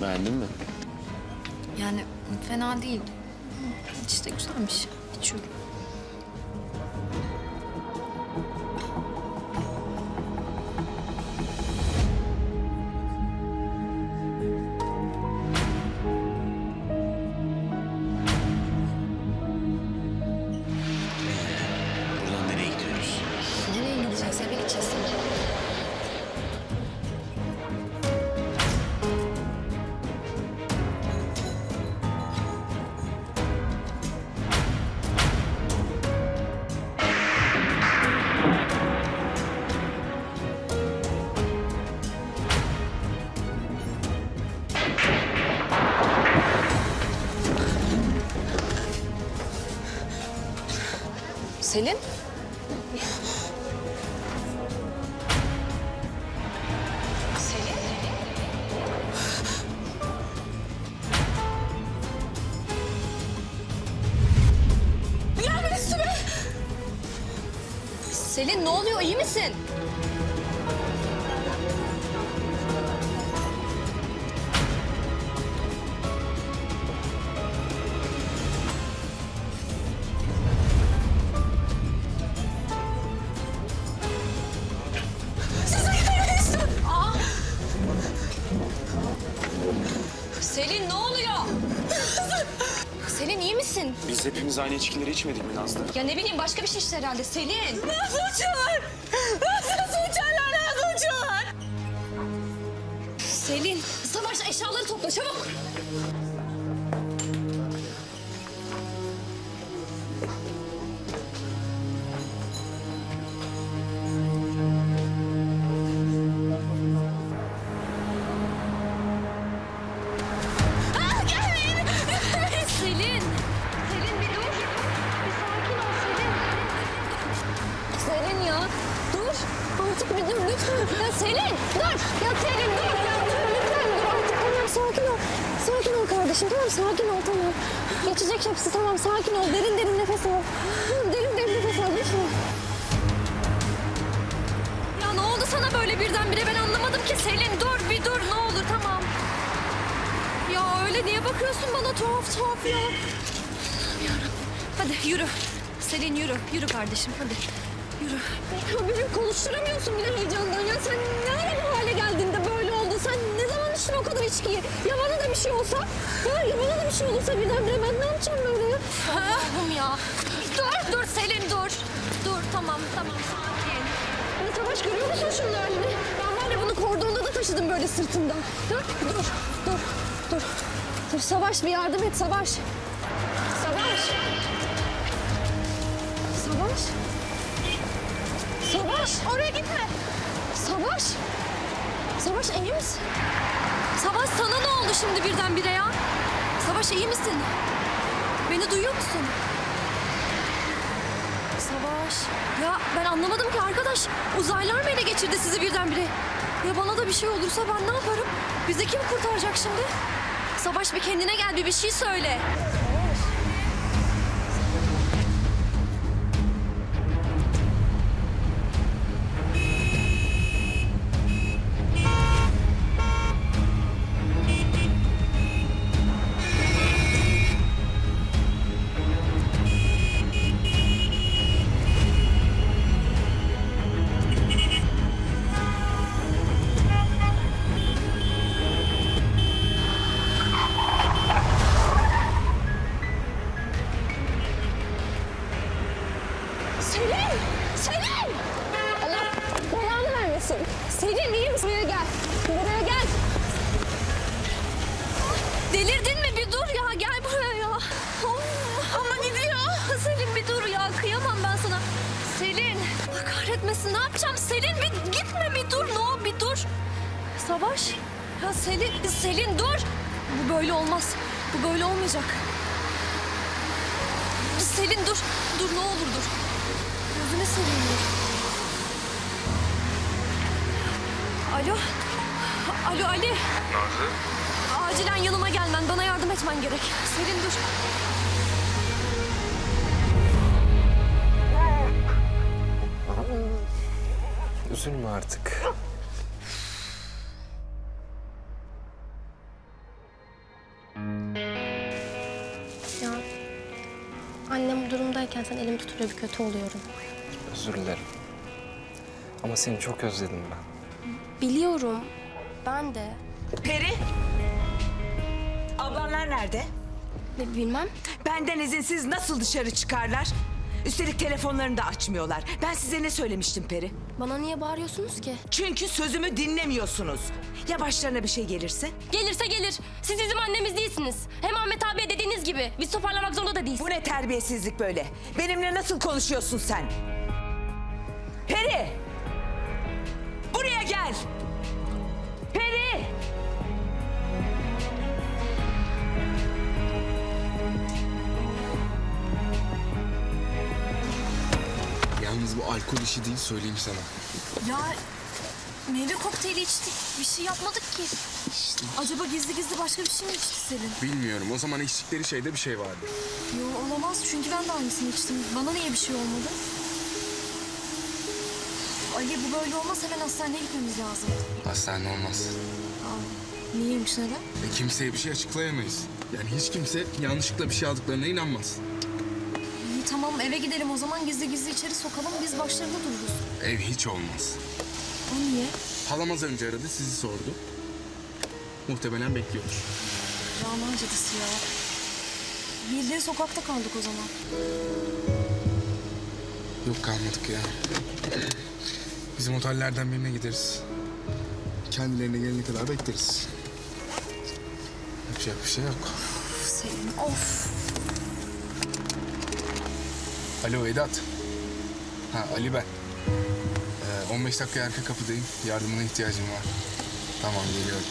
Beğendin mi? Yani fena değil. İşte güzelmiş. İçiyorum. Selin? Selin ne oluyor? İyi misin? Selin ne oluyor? Selin iyi misin? Biz hepimiz aynı içkileri içmedik mi Nazlı? Ya ne bileyim başka bir şey işte herhalde. Selin. Nasıl uçuyorlar? Nasıl uçuyorlar? Nasıl uçuyorlar? Selin. Savaş eşyaları topla çabuk. Kardeşim. Tamam sakin ol tamam. Geçecek hepsi tamam sakin ol. Derin derin nefes al. Derin derin nefes al lütfen. Ya ne oldu sana böyle birdenbire ben anlamadım ki. Selin dur bir dur ne olur tamam. Ya öyle niye bakıyorsun bana tuhaf tuhaf ya? Hadi yürü. Selin yürü. Yürü kardeşim hadi. Yürü. Ya beni konuşturamıyorsun bile heyecandan. Ya sen ne hale oldu? Sen ne içtin o kadar içkiyi? Ya bana da bir şey olsa? Ya, ya bana da bir şey olursa birdenbire ben ne yapacağım böyle ya? Allah'ım ya. Dur dur Selin dur. Dur tamam tamam sakin. Ya Savaş görüyor musun şunun halini? Ben var ya bunu kordonda da taşıdım böyle sırtımda. Dur dur dur dur. Dur Savaş bir yardım et Savaş. Savaş. Savaş. Savaş. Oraya gitme. Savaş. Savaş iyi misin? Savaş sana ne oldu şimdi birdenbire ya? Savaş iyi misin? Beni duyuyor musun? Savaş. Ya ben anlamadım ki arkadaş. Uzaylılar mı ele geçirdi sizi birdenbire? Ya bana da bir şey olursa ben ne yaparım? Bizi kim kurtaracak şimdi? Savaş bir kendine gel bir bir şey söyle. Kahretmesin. Ne yapacağım? Selin bir gitme bir dur. Ne o bir dur. Savaş. Ya Selin, Selin dur. Bu böyle olmaz. Bu böyle olmayacak. Selin dur. Dur ne olur dur. Gözünü seveyim dur. Alo. Alo Ali. Nazlı? Acilen yanıma gelmen. Bana yardım etmen gerek. Selin dur. üzülme artık. Ya annem bu durumdayken sen elimi tutuyor bir kötü oluyorum. Özür dilerim. Ama seni çok özledim ben. Biliyorum. Ben de. Peri! Ablanlar nerede? Ne bilmem. Benden izinsiz nasıl dışarı çıkarlar? Üstelik telefonlarını da açmıyorlar. Ben size ne söylemiştim Peri? Bana niye bağırıyorsunuz ki? Çünkü sözümü dinlemiyorsunuz. Ya başlarına bir şey gelirse? Gelirse gelir. Siz bizim annemiz değilsiniz. Hem Ahmet abiye dediğiniz gibi biz toparlamak zorunda da değiliz. Bu ne terbiyesizlik böyle? Benimle nasıl konuşuyorsun sen? Peri! Alkol işi değil söyleyeyim sana. Ya meyve kokteyli içtik. Bir şey yapmadık ki. Acaba gizli gizli başka bir şey mi içti Selin? Bilmiyorum o zaman içtikleri şeyde bir şey vardı. Yo olamaz çünkü ben de aynısını içtim. Bana niye bir şey olmadı? Ali bu böyle olmaz hemen hastaneye gitmemiz lazım. Hastane olmaz. Niyeymiş neden? E, kimseye bir şey açıklayamayız. Yani hiç kimse yanlışlıkla bir şey aldıklarına inanmaz. Tamam eve gidelim o zaman gizli gizli içeri sokalım biz başlarında dururuz. Ev hiç olmaz. O niye? Halam az önce aradı sizi sordu. Muhtemelen bekliyordur. Rahman cadısı ya. Bildiğin sokakta kaldık o zaman. Yok kalmadık ya. Bizim otellerden birine gideriz. Kendilerine gelene kadar bekleriz. Yapacak bir şey yok. Of Selin of. Alo Vedat. Ha Ali ben. Ee, 15 dakika arka kapıdayım. Yardımına ihtiyacım var. Tamam geliyorum.